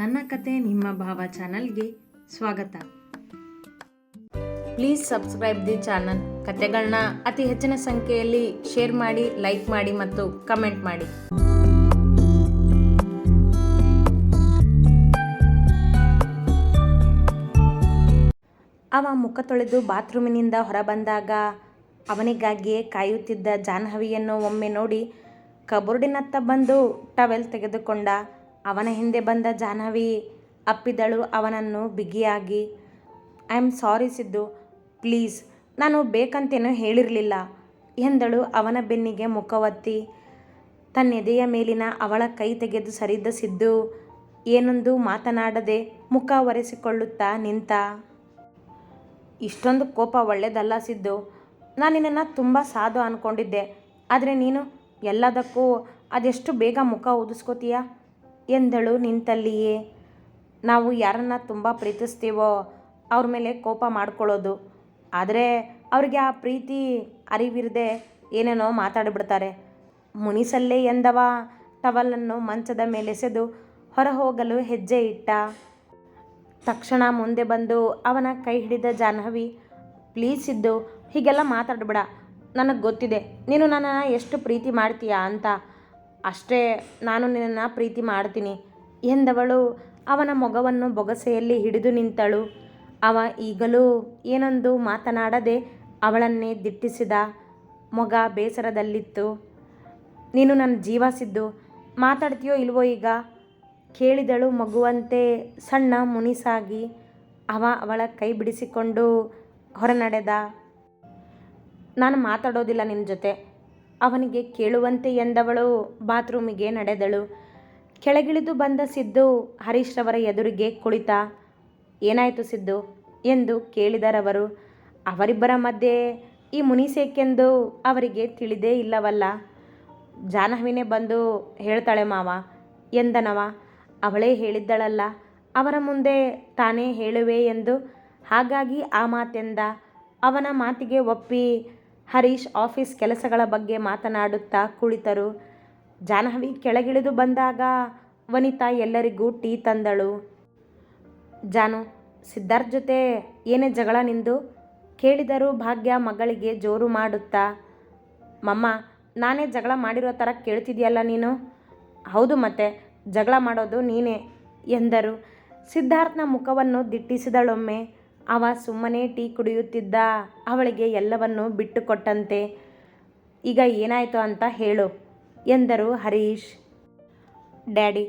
ನನ್ನ ಕತೆ ನಿಮ್ಮ ಭಾವ ಚಾನಲ್ಗೆ ಸ್ವಾಗತ. Please subscribe the channel. ಕತೆಗಳನ್ನ ಅತಿ ಹೆಚ್ಚಿನ ಸಂಖ್ಯೆಯಲ್ಲಿ ಶೇರ್ ಮಾಡಿ, ಲೈಕ್ ಮಾಡಿ ಮತ್ತು ಕಮೆಂಟ್ ಮಾಡಿ. ಅವ ಮುಖ ತೊಳೆದು ಬಾತ್ರೂಮಿನಿಂದ ಹೊರಬಂದಾಗ ಅವನಿಗಾಗಿಯೇ ಕಾಯುತ್ತಿದ್ದ ಜಾಹ್ನವಿಯನ್ನು ಒಮ್ಮೆ ನೋಡಿ ಕಬೋರ್ಡಿನತ್ತ ಬಂದು ಟವೆಲ್ ತೆಗೆದುಕೊಂಡ ಅವನ ಹಿಂದೆ ಬಂದ ಜಾಹ್ನವಿ ಅಪ್ಪಿದಳು ಅವನನ್ನು ಬಿಗಿಯಾಗಿ I am sorry Siddu. Please ನಾನು ಬೇಕಂತೇನೂ ಹೇಳಿರಲಿಲ್ಲ ಎಂದಳು ಅವನ ಬೆನ್ನಿಗೆ ಮುಖವತ್ತಿ. ತನ್ನೆದೆಯ ಮೇಲಿನ ಅವಳ ಕೈ ತೆಗೆದು ಸರಿದ ಸಿದ್ದು, ಏನೊಂದು ಮಾತನಾಡದೆ ಮುಖ ಒರೆಸಿಕೊಳ್ಳುತ್ತಾ ನಿಂತ? ಇಷ್ಟೊಂದು ಕೋಪ ಒಳ್ಳೆಯದಲ್ಲ ಸಿದ್ದು. ನಾನು ನಿನ್ನನ್ನು ತುಂಬ ಸಾಧು ಅಂದ್ಕೊಂಡಿದ್ದೆ ಆದರೆ ನೀನು ಎಲ್ಲದಕ್ಕೂ ಅದೆಷ್ಟು ಬೇಗ ಮುಖ ಊದಿಸ್ಕೋತೀಯ ಎಂದಳು ನಿಂತಲ್ಲಿಯೇ, ನಾವು ಯಾರನ್ನ ತುಂಬ ಪ್ರೀತಿಸ್ತೀವೋ ಅವ್ರ ಮೇಲೆ ಕೋಪ ಮಾಡ್ಕೊಳ್ಳೋದು. ಆದರೆ ಅವ್ರಿಗೆ ಆ ಪ್ರೀತಿ, ಅರಿವಿರದೆ ಏನೇನೋ ಮಾತಾಡಿಬಿಡ್ತಾರೆ. ಮುನಿಸಲ್ಲೇ ಎಂದವ, ಟವಲನ್ನು ಮಂಚದ ಮೇಲೆಸೆದು ಹೊರ ಹೋಗಲು ಹೆಜ್ಜೆ ಇಟ್ಟ. ತಕ್ಷಣ ಮುಂದೆ ಬಂದು ಅವನ ಕೈ ಹಿಡಿದ ಜಾಹ್ನವಿ, ಪ್ಲೀಸ್ ಇದ್ದು ಹೀಗೆಲ್ಲ ಮಾತಾಡಬೇಡ. ನನಗೆ ಗೊತ್ತಿದೆ. ನೀನು ನನ್ನನ್ನು ಎಷ್ಟು ಪ್ರೀತಿ ಮಾಡ್ತೀಯಾ? ಅಂತ ಅಷ್ಟೇ ನಾನು ನಿನ್ನನ್ನು ಪ್ರೀತಿ ಮಾಡ್ತೀನಿ ಎಂದವಳು. ಅವನ ಮೊಗವನ್ನು ಬೊಗಸೆಯಲ್ಲಿ ಹಿಡಿದು ನಿಂತಳು. ಅವ ಈಗಲೂ ಏನೊಂದು ಮಾತನಾಡದೆ ಅವಳನ್ನೇ ದಿಟ್ಟಿಸಿದ ಮೊಗ ಬೇಸರದಲ್ಲಿತ್ತು. ನೀನು ನನ್ನ ಜೀವ ಸಿದ್ದು. ಮಾತಾಡ್ತೀಯೋ ಇಲ್ವೋ ಈಗ? ಕೇಳಿದಳು ಮಗುವಂತೆ ಸಣ್ಣ ಮುನಿಸಾಗಿ. ಅವ ಅವಳ ಕೈ ಬಿಡಿಸಿಕೊಂಡು ಹೊರನಡೆದ. ನಾನು ಮಾತಾಡೋದಿಲ್ಲ ನಿನ್ನ ಜೊತೆ. ಅವನಿಗೆ ಕೇಳುವಂತೆ ಎಂದವಳು. ಬಾತ್ರೂಮಿಗೆ ನಡೆದಳು. ಕೆಳಗಿಳಿದು ಬಂದ ಸಿದ್ದು ಹರೀಶ್ ರವರ ಎದುರಿಗೆ ಕುಳಿತ. ಏನಾಯಿತು ಸಿದ್ದು? ಎಂದು ಕೇಳಿದರವರು. ಅವರಿಬ್ಬರ ಮಧ್ಯೆ ಈ ಮುನಿಸೇಕೆಂದು ಅವರಿಗೆ ತಿಳಿದೇ ಇಲ್ಲವಲ್ಲ. ಜಾಹ್ನವಿನೇ ಬಂದು ಹೇಳ್ತಾಳೆ ಮಾವ, ಎಂದನವ. ಅವಳೇ ಹೇಳಿದ್ದಳಲ್ಲ. ಅವರ ಮುಂದೆ ತಾನೇ ಹೇಳುವೆ ಎಂದು. ಹಾಗಾಗಿ ಆ ಮಾತೆಂದ. ಅವನ ಮಾತಿಗೆ ಒಪ್ಪಿ ಹರೀಶ್ ಆಫೀಸ್ ಕೆಲಸಗಳ ಬಗ್ಗೆ ಮಾತನಾಡುತ್ತಾ ಕುಳಿತರು. ಜಾಹ್ನವಿ ಕೆಳಗಿಳಿದು ಬಂದಾಗ ವನಿತಾ ಎಲ್ಲರಿಗೂ ಟೀ ತಂದಳು. ಜಾನು, ಸಿದ್ಧಾರ್ಥ್ ಜೊತೆ ಏನೇ ಜಗಳ ನಿಂದು? ಕೇಳಿದರು ಭಾಗ್ಯ ಮಗಳಿಗೆ ಜೋರು ಮಾಡುತ್ತಾ? ಮಮ್ಮ, ನಾನೇ ಜಗಳ ಮಾಡಿರೋ ಥರ ಕೇಳ್ತಿದೆಯಲ್ಲ ನೀನು? ಹೌದು ಮತ್ತೆ, ಜಗಳ ಮಾಡೋದು ನೀನೇ ಎಂದರು. ಸಿದ್ಧಾರ್ಥನ ಮುಖವನ್ನು ದಿಟ್ಟಿಸಿದಳೊಮ್ಮೆ ಅವ ಸುಮ್ಮನೆ ಟೀ ಕುಡಿಯುತ್ತಿದ್ದ ಅವಳಿಗೆ ಎಲ್ಲವನ್ನೂ ಬಿಟ್ಟುಕೊಟ್ಟಂತೆ. ಈಗ ಏನಾಯಿತು ಅಂತ ಹೇಳು, ಎಂದರು ಹರೀಶ್. ಡ್ಯಾಡಿ,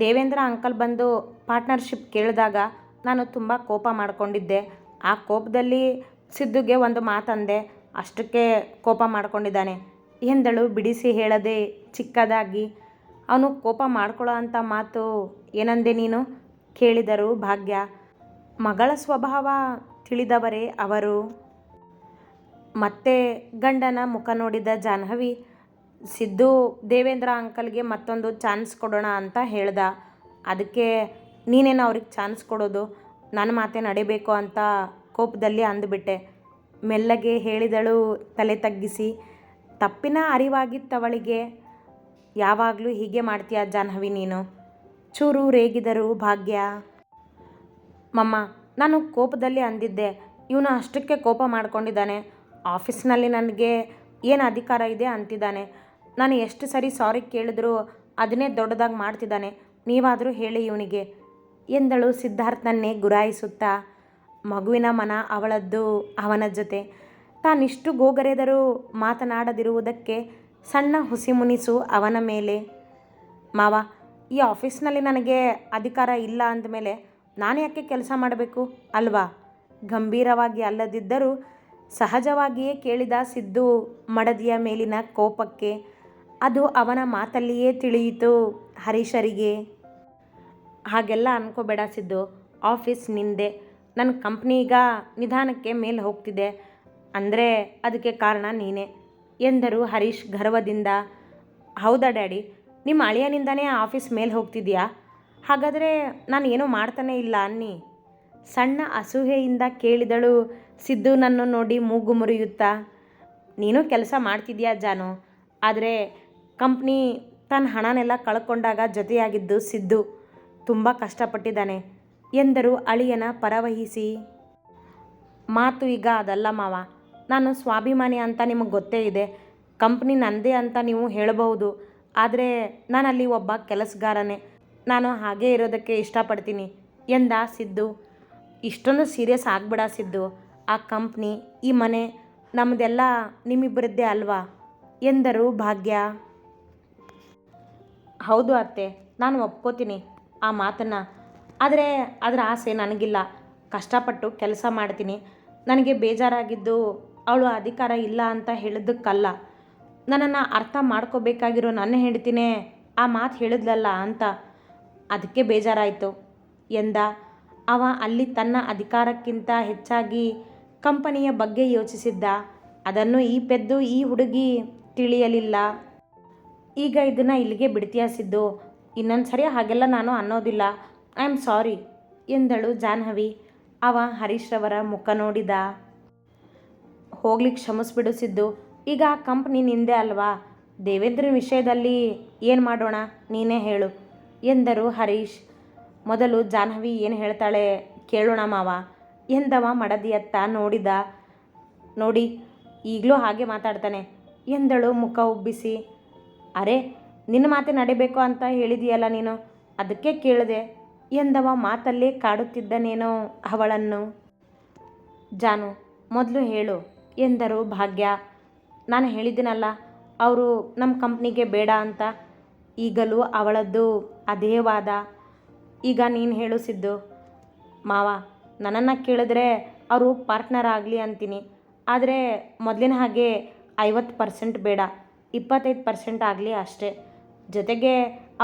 ದೇವೇಂದ್ರ ಅಂಕಲ್ ಬಂದು ಪಾರ್ಟ್ನರ್ಶಿಪ್ ಕೇಳಿದಾಗ ನಾನು ತುಂಬ ಕೋಪ ಮಾಡಿಕೊಂಡಿದ್ದೆ. ಆ ಕೋಪದಲ್ಲಿ ಸಿದ್ದುಗೆ ಒಂದು ಮಾತಂದೆ, ಅಷ್ಟಕ್ಕೆ ಕೋಪ ಮಾಡಿಕೊಂಡಿದ್ದಾನೆ. ಎಂದಳು ಬಿಡಿಸಿ ಹೇಳದೆ ಚಿಕ್ಕದಾಗಿ. ಅವನು ಕೋಪ ಮಾಡ್ಕೊಳ್ಳೋ ಅಂಥ ಮಾತು ಏನಂದೆ ನೀನು? ಕೇಳಿದರು ಭಾಗ್ಯ. ಮಗಳ ಸ್ವಭಾವ ತಿಳಿದವರೇ ಅವರು. ಮತ್ತೆ ಗಂಡನ ಮುಖ ನೋಡಿದ ಜಾಹ್ನವಿ, ಸಿದ್ದು ದೇವೇಂದ್ರ ಅಂಕಲ್ಗೆ ಮತ್ತೊಂದು ಚಾನ್ಸ್ ಕೊಡೋಣ ಅಂತ ಹೇಳ್ದ. ಅದಕ್ಕೆ ನೀನೇನು ಅವ್ರಿಗೆ ಚಾನ್ಸ್ ಕೊಡೋದು? ನನ್ನ ಮಾತೆ ನಡಿಬೇಕು ಅಂತ ಕೋಪದಲ್ಲಿ ಅಂದುಬಿಟ್ಟೆ. ಮೆಲ್ಲಗೆ ಹೇಳಿದಳು ತಲೆ ತಗ್ಗಿಸಿ, ತಪ್ಪಿನ ಅರಿವಾಗಿತ್ತವಳಿಗೆ ಯಾವಾಗಲೂ ಹೀಗೆ ಮಾಡ್ತೀಯ ಜಾಹ್ನವಿ ನೀನು? ಚೂರು ರೇಗಿದರು ಭಾಗ್ಯ. ಮಮ್ಮ, ನಾನು ಕೋಪದಲ್ಲಿ ಅಂದಿದ್ದೆ. ಇವನು ಅಷ್ಟಕ್ಕೆ ಕೋಪ ಮಾಡ್ಕೊಂಡಿದ್ದಾನೆ. ಆಫೀಸ್ನಲ್ಲಿ ನನಗೆ ಏನು ಅಧಿಕಾರ ಇದೆ ಅಂತಿದ್ದಾನೆ. ನಾನು ಎಷ್ಟು ಸರಿ ಸಾರಿ ಕೇಳಿದ್ರು ಅದನ್ನೇ ದೊಡ್ಡದಾಗಿ ಮಾಡ್ತಿದ್ದಾನೆ. ನೀವಾದರೂ ಹೇಳಿ ಇವನಿಗೆ. ಎಂದಳು ಸಿದ್ಧಾರ್ಥನನ್ನೇ ಗುರಾಯಿಸುತ್ತಾ. ಮಗುವಿನ ಮನ ಅವಳದ್ದು ಅವನ ಜೊತೆ. ತಾನಿಷ್ಟು ಗೋಗರೆದರೂ ಮಾತನಾಡದಿರುವುದಕ್ಕೆ ಸಣ್ಣ ಹುಸಿ ಮುನಿಸು ಅವನ ಮೇಲೆ. ಮಾವ, ಈ ಆಫೀಸ್ನಲ್ಲಿ ನನಗೆ ಅಧಿಕಾರ ಇಲ್ಲ ಅಂದಮೇಲೆ ನಾನು ಯಾಕೆ ಕೆಲಸ ಮಾಡಬೇಕು? ಅಲ್ವಾ? ಗಂಭೀರವಾಗಿ ಅಲ್ಲದಿದ್ದರೂ ಸಹಜವಾಗಿಯೇ ಕೇಳಿದ ಸಿದ್ದು ಮಡದಿಯ ಮೇಲಿನ ಕೋಪಕ್ಕೆ ಅದು ಅವನ ಮಾತಲ್ಲಿಯೇ ತಿಳಿಯಿತು ಹರೀಶರಿಗೆ. ಹಾಗೆಲ್ಲ ಅನ್ಕೋಬೇಡ ಸಿದ್ದು. ಆಫೀಸ್ ನಿಂದೆ. ನನ್ನ ಕಂಪ್ನೀಗ ನಿಧಾನಕ್ಕೆ ಮೇಲೆ ಹೋಗ್ತಿದೆ. ಅಂದರೆ ಅದಕ್ಕೆ ಕಾರಣ ನೀನೇ ಎಂದರು ಹರೀಶ್ ಗರ್ವದಿಂದ. ಹೌದಾ ಡ್ಯಾಡಿ? ನಿಮ್ಮ ಅಳಿಯನಿಂದನೇ ಆಫೀಸ್ ಮೇಲೆ ಹೋಗ್ತಿದ್ಯಾ? ಹಾಗಾದರೆ ನಾನು ಏನೂ ಮಾಡ್ತಾನೆ ಇಲ್ಲ ಅನ್ನಿ. ಸಣ್ಣ ಅಸೂಹೆಯಿಂದ ಕೇಳಿದಳು ಸಿದ್ದು ನನ್ನ ನೋಡಿ ಮೂಗು ಮುರಿಯುತ್ತಾ. ನೀನು ಕೆಲಸ ಮಾಡ್ತಿದ್ಯಾ ಜಾನು? ಆದರೆ ಕಂಪ್ನಿ ತನ್ನ ಹಣನೆಲ್ಲ ಕಳ್ಕೊಂಡಾಗ ಜೊತೆಯಾಗಿದ್ದು ಸಿದ್ದು ತುಂಬ ಕಷ್ಟಪಟ್ಟಿದ್ದಾನೆ ಎಂದರು ಅಳಿಯನ ಪರವಹಿಸಿ. ಮಾತು ಈಗ ಅದಲ್ಲ ಮಾವ, ನಾನು ಸ್ವಾಭಿಮಾನಿ ಅಂತ ನಿಮಗೆ ಗೊತ್ತೇ ಇದೆ. ಕಂಪ್ನಿ ನನ್ನದೇ ಅಂತ ನೀವು ಹೇಳಬಹುದು. ಆದರೆ ನಾನಲ್ಲಿ ಒಬ್ಬ ಕೆಲಸಗಾರನೇ. ನಾನು ಹಾಗೆ ಇರೋದಕ್ಕೆ ಇಷ್ಟಪಡ್ತೀನಿ ಎಂದ ಸಿದ್ದು. ಇಷ್ಟೊಂದು ಸೀರಿಯಸ್ ಆಗ್ಬಿಡ ಸಿದ್ದು. ಆ ಕಂಪ್ನಿ ಈ ಮನೆ ನಮ್ಮದೆಲ್ಲ ನಿಮ್ಮಿಬ್ಬರದ್ದೇ ಅಲ್ವಾ? ಎಂದರು ಭಾಗ್ಯ. ಹೌದು ಅತ್ತೆ, ನಾನು ಒಪ್ಕೋತೀನಿ ಆ ಮಾತನ್ನು. ಆದರೆ ಅದರ ಆಸೆ ನನಗಿಲ್ಲ. ಕಷ್ಟಪಟ್ಟು ಕೆಲಸ ಮಾಡ್ತೀನಿ. ನನಗೆ ಬೇಜಾರಾಗಿದ್ದು ಅವಳು ಅಧಿಕಾರ ಇಲ್ಲ ಅಂತ ಹೇಳಿದ್ದಕ್ಕಲ್ಲ ನನ್ನನ್ನು ಅರ್ಥ ಮಾಡ್ಕೋಬೇಕಾಗಿರೋ ನನ್ನ ಹೆಂಡ್ತಿನೇ ಆ ಮಾತು ಹೇಳಿದ್ಲಲ್ಲ ಅಂತ. ಅದಕ್ಕೆ ಬೇಜಾರಾಯಿತು. ಎಂದ, ಅವ ಅಲ್ಲಿ ತನ್ನ ಅಧಿಕಾರಕ್ಕಿಂತ ಹೆಚ್ಚಾಗಿ ಕಂಪನಿಯ ಬಗ್ಗೆ ಯೋಚಿಸಿದ್ದ. ಅದನ್ನು ಈ ಪೆದ್ದು ಈ ಹುಡುಗಿ ತಿಳಿಯಲಿಲ್ಲ. ಈಗ ಇದನ್ನು ಇಲ್ಲಿಗೆ ಬಿಡ್ತೀಯ ಸಿದ್ದು? ಇನ್ನೊಂದು ಸರಿ ಹಾಗೆಲ್ಲ ನಾನು ಅನ್ನೋದಿಲ್ಲ. ಐ ಆಮ್ ಸಾರಿ, ಎಂದಳು ಜಾಹ್ನವಿ. ಅವ ಹರೀಶ್ರವರ ಮುಖ ನೋಡಿದ. ಹೋಗ್ಲಿಕ್ಕೆ ಕ್ಷಮಿಸ್ಬಿಡು ಸಿದ್ದು. ಈಗ ಆ ಕಂಪ್ನಿ ನಿಂದೆ ಅಲ್ವಾ? ದೇವೇಂದ್ರನ ವಿಷಯದಲ್ಲಿ ಏನು ಮಾಡೋಣ? ನೀನೇ ಹೇಳು. ಎಂದರು ಹರೀಶ್. ಮೊದಲು ಜಾಹ್ನವಿ ಏನು ಹೇಳ್ತಾಳೆ ಕೇಳೋಣ ಮಾವ. ಎಂದವ ಮಡದಿಯತ್ತ ನೋಡಿದ, ನೋಡಿ, ಈಗಲೂ ಹಾಗೆ ಮಾತಾಡ್ತಾನೆ. ಎಂದಳು ಮುಖ ಉಬ್ಬಿಸಿ, ಅರೆ, ನಿನ್ನ ಮಾತೆ ನಡಿಬೇಕು ಅಂತ ಹೇಳಿದೆಯಲ್ಲ ನೀನು? ಅದಕ್ಕೆ ಕೇಳಿದೆ. ಎಂದವ ಮಾತಲ್ಲೇ ಕಾಡುತ್ತಿದ್ದನೇನೋ ಅವಳನ್ನು. ಜಾನು, ಮೊದಲು ಹೇಳು, ಎಂದರು ಭಾಗ್ಯ. ನಾನು ಹೇಳಿದ್ದೀನಲ್ಲ, ಅವರು ನಮ್ಮ ಕಂಪ್ನಿಗೆ ಬೇಡ ಅಂತ. ಈಗಲೂ ಅವಳದ್ದು ಅದೇ ವಾದ ಈಗ ನೀನು ಹೇಳು ಸಿದ್ದು. ಮಾವ, ನನ್ನನ್ನು ಕೇಳಿದ್ರೆ ಅವರು ಪಾರ್ಟ್ನರ್ ಆಗಲಿ ಅಂತೀನಿ. ಆದರೆ ಮೊದಲಿನ ಹಾಗೆ ಐವತ್ತು ಪರ್ಸೆಂಟ್ ಬೇಡ. ಇಪ್ಪತ್ತೈದು ಪರ್ಸೆಂಟ್ ಆಗಲಿ ಅಷ್ಟೇ. ಜೊತೆಗೆ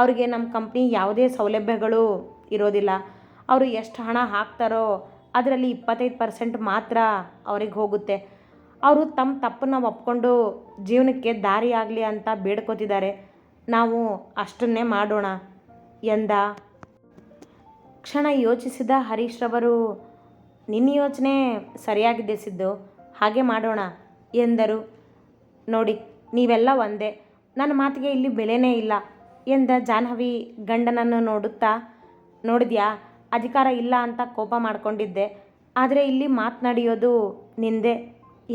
ಅವರಿಗೆ ನಮ್ಮ ಕಂಪ್ನಿ ಯಾವುದೇ ಸೌಲಭ್ಯಗಳು ಇರೋದಿಲ್ಲ. ಅವರು ಎಷ್ಟು ಹಣ ಹಾಕ್ತಾರೋ ಅದರಲ್ಲಿ ಇಪ್ಪತ್ತೈದು ಪರ್ಸೆಂಟ್ ಮಾತ್ರ ಅವ್ರಿಗೆ ಹೋಗುತ್ತೆ. ಅವರು ತಮ್ಮ ತಪ್ಪನ್ನು ಒಪ್ಕೊಂಡು ಜೀವನಕ್ಕೆ ದಾರಿ ಆಗಲಿ ಅಂತ ಬೇಡ್ಕೋತಿದ್ದಾರೆ. ನಾವು ಅಷ್ಟನ್ನೇ ಮಾಡೋಣ ಎಂದ. ಕ್ಷಣ ಯೋಚಿಸಿದ ಹರೀಶ್ರವರು ನಿನ್ನ ಯೋಚನೆ ಸರಿಯಾಗಿದೆ ಸಿದ್ದು, ಹಾಗೆ ಮಾಡೋಣ ಎಂದರು. ನೋಡಿ, ನೀವೆಲ್ಲ ಒಂದೇ, ನನ್ನ ಮಾತಿಗೆ ಇಲ್ಲಿ ಬೆಲೆನೇ ಇಲ್ಲ ಎಂದ ಜಾಹ್ನವಿ ಗಂಡನನ್ನು ನೋಡುತ್ತಾ. ನೋಡಿದ್ಯಾ, ಅಧಿಕಾರ ಇಲ್ಲ ಅಂತ ಕೋಪ ಮಾಡಿಕೊಂಡಿದ್ದೆ, ಆದರೆ ಇಲ್ಲಿ ಮಾತನಾಡಿಯೋದು ನಿಂದೆ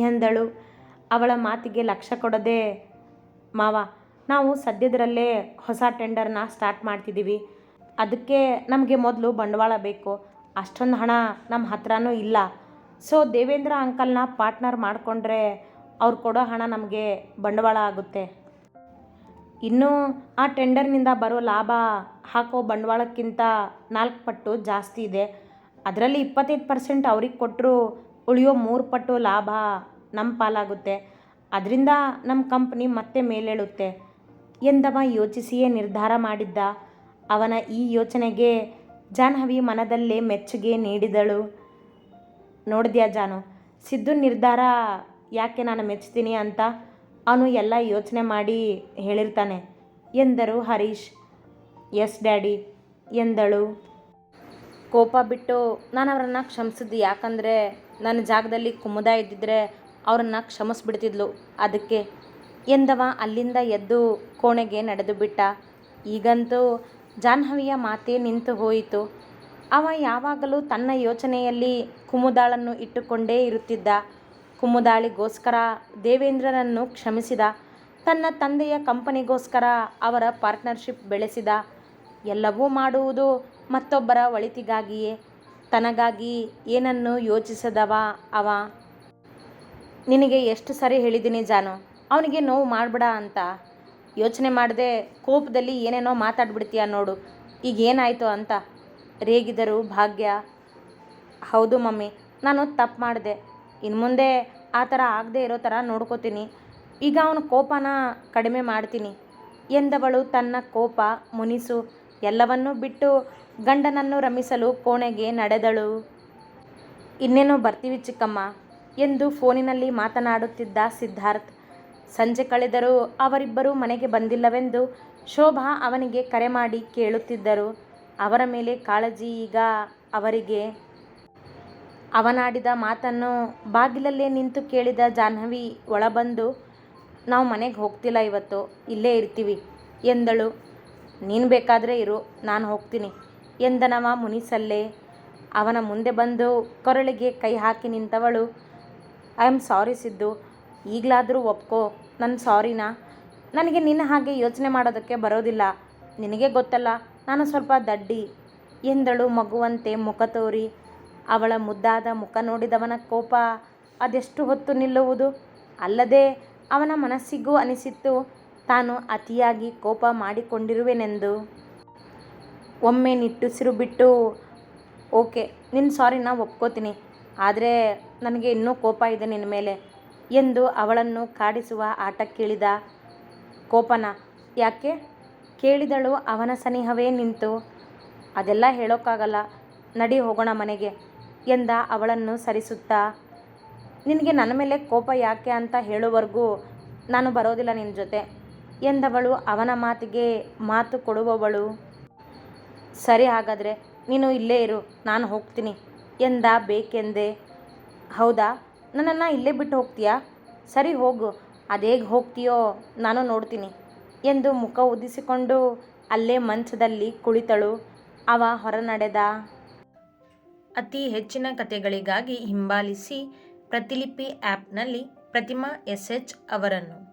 ಎಂದಳು. ಅವಳ ಮಾತಿಗೆ ಲಕ್ಷ್ಯ ಕೊಡದೆ, ಮಾವ ನಾವು ಸದ್ಯದರಲ್ಲೇ ಹೊಸ ಟೆಂಡರ್ನ ಸ್ಟಾರ್ಟ್ ಮಾಡ್ತಿದ್ದೀವಿ. ಅದಕ್ಕೆ ನಮಗೆ ಮೊದಲು ಬಂಡವಾಳ ಬೇಕು. ಅಷ್ಟೊಂದು ಹಣ ನಮ್ಮ ಹತ್ರನೂ ಇಲ್ಲ. ಸೊ ದೇವೇಂದ್ರ ಅಂಕಲ್ನ ಪಾರ್ಟ್ನರ್ ಮಾಡಿಕೊಂಡ್ರೆ ಅವ್ರು ಕೊಡೋ ಹಣ ನಮಗೆ ಬಂಡವಾಳ ಆಗುತ್ತೆ. ಇನ್ನು ಆ ಟೆಂಡರ್ನಿಂದ ಬರೋ ಲಾಭ ಹಾಕೋ ಬಂಡವಾಳಕ್ಕಿಂತ ನಾಲ್ಕು ಪಟ್ಟು ಜಾಸ್ತಿ ಇದೆ. ಅದರಲ್ಲಿ ಇಪ್ಪತ್ತೈದು ಪರ್ಸೆಂಟ್ ಅವ್ರಿಗೆ ಕೊಟ್ಟರು ಉಳಿಯೋ ಮೂರು ಪಟ್ಟು ಲಾಭ ನಮ್ಮ ಪಾಲಾಗುತ್ತೆ. ಅದರಿಂದ ನಮ್ಮ ಕಂಪ್ನಿ ಮತ್ತೆ ಮೇಲೇಳುತ್ತೆ. ಎಂದವ ಯೋಚಿಸಿಯೇ ನಿರ್ಧಾರ ಮಾಡಿದ್ದ. ಅವನ ಈ ಯೋಚನೆಗೆ ಜಾಹ್ನವಿ ಮನದಲ್ಲೇ ಮೆಚ್ಚುಗೆ ನೀಡಿದಳು. ನೋಡಿದ್ಯಾ ಜಾನು, ಸಿದ್ದು ನಿರ್ಧಾರ ಯಾಕೆ ನಾನು ಮೆಚ್ತೀನಿ ಅಂತ ಅವನು ಎಲ್ಲ ಯೋಚನೆ ಮಾಡಿ ಹೇಳಿರ್ತಾನೆ ಎಂದರು ಹರೀಶ್. ಎಸ್ ಡ್ಯಾಡಿ ಎಂದಳು. ಕೋಪ ಬಿಟ್ಟು ನಾನು ಅವರನ್ನು ಕ್ಷಮಿಸಿದ್ದು ಯಾಕಂದರೆ ನನ್ನ ಜಾಗದಲ್ಲಿ ಕುಮುದ ಇದ್ದಿದ್ರೆ ಅವರನ್ನು ಕ್ಷಮಿಸ್ಬಿಡ್ತಿದ್ಲು. ಅದಕ್ಕೆ ಎಂದವ, ಅಲ್ಲಿಂದ ಎದ್ದು ಕೋಣೆಗೆ ನಡೆದು ಬಿಟ್ಟ. ಈಗಂತೂ ಜಾಹ್ನವಿಯ ಮಾತೇ ನಿಂತು ಹೋಯಿತು. ಅವ ಯಾವಾಗಲೂ ತನ್ನ ಯೋಚನೆಯಲ್ಲಿ ಕುಮುದಾಳನ್ನು ಇಟ್ಟುಕೊಂಡೇ ಇರುತ್ತಿದ್ದ. ಕುಮುದಾಳಿಗೋಸ್ಕರ ದೇವೇಂದ್ರನನ್ನು ಕ್ಷಮಿಸಿದ. ತನ್ನ ತಂದೆಯ ಕಂಪನಿಗೋಸ್ಕರ ಅವರ ಪಾರ್ಟ್ನರ್ಶಿಪ್ ಬೆಳೆಸಿದ. ಎಲ್ಲವೂ ಮಾಡುವುದು ಮತ್ತೊಬ್ಬರ ಒಳಿತಿಗಾಗಿಯೇ. ತನಗಾಗಿ ಏನನ್ನು ಯೋಚಿಸದವ ಅವ? ನಿನಗೆ ಎಷ್ಟು ಸರಿ ಹೇಳಿದ್ದೀನಿ ಜಾನು. ಅವನಿಗೆ ನೋವು ಮಾಡಬೇಡ ಅಂತ ಯೋಚನೆ ಮಾಡದೆ ಕೋಪದಲ್ಲಿ ಏನೇನೋ ಮಾತಾಡ್ಬಿಡ್ತೀಯ ನೋಡು. ಈಗ ಏನಾಯಿತು ಅಂತ ರೇಗಿದರು, ಭಾಗ್ಯ. ಹೌದು ಮಮ್ಮಿ, ನಾನು ತಪ್ಪು ಮಾಡಿದೆ. ಇನ್ನು ಮುಂದೆ ಆ ಥರ ಆಗದೆ ಇರೋ ಥರ ನೋಡ್ಕೋತೀನಿ. ಈಗ ಅವನ ಕೋಪನ ಕಡಿಮೆ ಮಾಡ್ತೀನಿ. ಎಂದವಳು ತನ್ನ ಕೋಪ, ಮುನಿಸು, ಎಲ್ಲವನ್ನೂ ಬಿಟ್ಟು ಗಂಡನನ್ನು ರಮಿಸಲು ಕೋಣೆಗೆ ನಡೆದಳು. ಇನ್ನೇನೋ ಬರ್ತೀವಿ ಚಿಕ್ಕಮ್ಮ? ಎಂದು ಫೋನಿನಲ್ಲಿ ಮಾತನಾಡುತ್ತಿದ್ದ ಸಿದ್ಧಾರ್ಥ್. ಸಂಜೆ ಕಳೆದರೂ ಅವರಿಬ್ಬರೂ ಮನೆಗೆ ಬಂದಿಲ್ಲವೆಂದು ಶೋಭಾ ಅವನಿಗೆ ಕರೆ ಮಾಡಿ ಕೇಳುತ್ತಿದ್ದರು. ಅವರ ಮೇಲೆ ಕಾಳಜಿ ಈಗ ಅವರಿಗೆ. ಅವನಾಡಿದ ಮಾತನ್ನು ಬಾಗಿಲಲ್ಲೇ ನಿಂತು ಕೇಳಿದ ಜಾಹ್ನವಿ ಒಳಬಂದು, ನಾವು ಮನೆಗೆ ಹೋಗ್ತಿಲ್ಲ ಇವತ್ತು, ಇಲ್ಲೇ ಇರ್ತೀವಿ ಎಂದಳು. ನೀನು ಬೇಕಾದರೆ ಇರು, ನಾನು ಹೋಗ್ತೀನಿ ಎಂದನವ ಮುನಿಸಲ್ಲೆ. ಅವನ ಮುಂದೆ ಬಂದು ಕೊರಳಿಗೆ ಕೈ ಹಾಕಿ ನಿಂತವಳು, ಐ ಆಮ್ ಸಾರಿ ಸಿದ್ದು ಈಗಲಾದರೂ ಒಪ್ಕೋ ನನ್ನ ಸಾರಿನಾ? ನನಗೆ ನಿನ್ನ ಹಾಗೆ ಯೋಚನೆ ಮಾಡೋದಕ್ಕೆ ಬರೋದಿಲ್ಲ. ನಿನಗೆ ಗೊತ್ತಲ್ಲ, ನಾನು ಸ್ವಲ್ಪ ದಡ್ಡಿ. ಎಂದಳು ಮಗುವಂತೆ ಮುಖ ತೋರಿ. ಅವಳ ಮುದ್ದಾದ ಮುಖ ನೋಡಿದವನ ಕೋಪ ಅದೆಷ್ಟು ಹೊತ್ತು ನಿಲ್ಲುವುದು? ಅಲ್ಲದೆ ಅವನ ಮನಸ್ಸಿಗೂ ಅನಿಸಿತ್ತು, ತಾನು ಅತಿಯಾಗಿ ಕೋಪ ಮಾಡಿಕೊಂಡಿರುವೆನೆಂದು. ಒಮ್ಮೆ ನಿಟ್ಟುಸಿರು ಬಿಟ್ಟು, ಓಕೆ ನಿನ್ನ ಸಾರಿನ ಒಪ್ಕೋತೀನಿ. ಆದರೆ, ನನಗೆ ಇನ್ನೂ ಕೋಪ ಇದೆ ನಿನ್ನ ಮೇಲೆ. ಎಂದು ಅವಳನ್ನು ಕಾಡಿಸುವ ಆಟಕ್ಕಿಳಿದ ಕೋಪನ. ಯಾಕೆ? ಕೇಳಿದಳು ಅವನ ಸನಿಹವೇ ನಿಂತು, ಅದೆಲ್ಲ ಹೇಳೋಕ್ಕಾಗಲ್ಲ, ನಡಿ ಹೋಗೋಣ ಮನೆಗೆ ಎಂದ ಅವಳನ್ನು ಸರಿಸುತ್ತಾ. ನಿನಗೆ ನನ್ನ ಮೇಲೆ ಕೋಪ ಯಾಕೆ ಅಂತ ಹೇಳುವರೆಗೂ ನಾನು ಬರೋದಿಲ್ಲ ನಿನ್ನ ಜೊತೆ ಎಂದವಳು ಅವನ ಮಾತಿಗೆ ಮಾತು ಕೊಡುವವಳು. ಸರಿ ಹಾಗಾದರೆ, ನೀನು ಇಲ್ಲೇ ಇರು, ನಾನು ಹೋಗ್ತೀನಿ ಎಂದ ಬೇಕೆಂದೆ. ಹೌದಾ? ನನ್ನನ್ನು ಇಲ್ಲೇ ಬಿಟ್ಟು ಹೋಗ್ತೀಯಾ? ಸರಿ ಹೋಗು. ಅದೇಗೆ ಹೋಗ್ತೀಯೋ ನಾನು ನೋಡ್ತೀನಿ ಎಂದು ಮುಖ ಉದಿಸಿಕೊಂಡು ಅಲ್ಲೇ ಮಂಚದಲ್ಲಿ ಕುಳಿತಳು. ಅವ ಹೊರನಡೆದ. ಅತಿ ಹೆಚ್ಚಿನ ಕಥೆಗಳಿಗಾಗಿ ಹಿಂಬಾಲಿಸಿ ಪ್ರತಿಲಿಪಿ ಆ್ಯಪ್ನಲ್ಲಿ ಪ್ರತಿಮಾ ಎಸ್ ಎಚ್ ಅವರನ್ನು.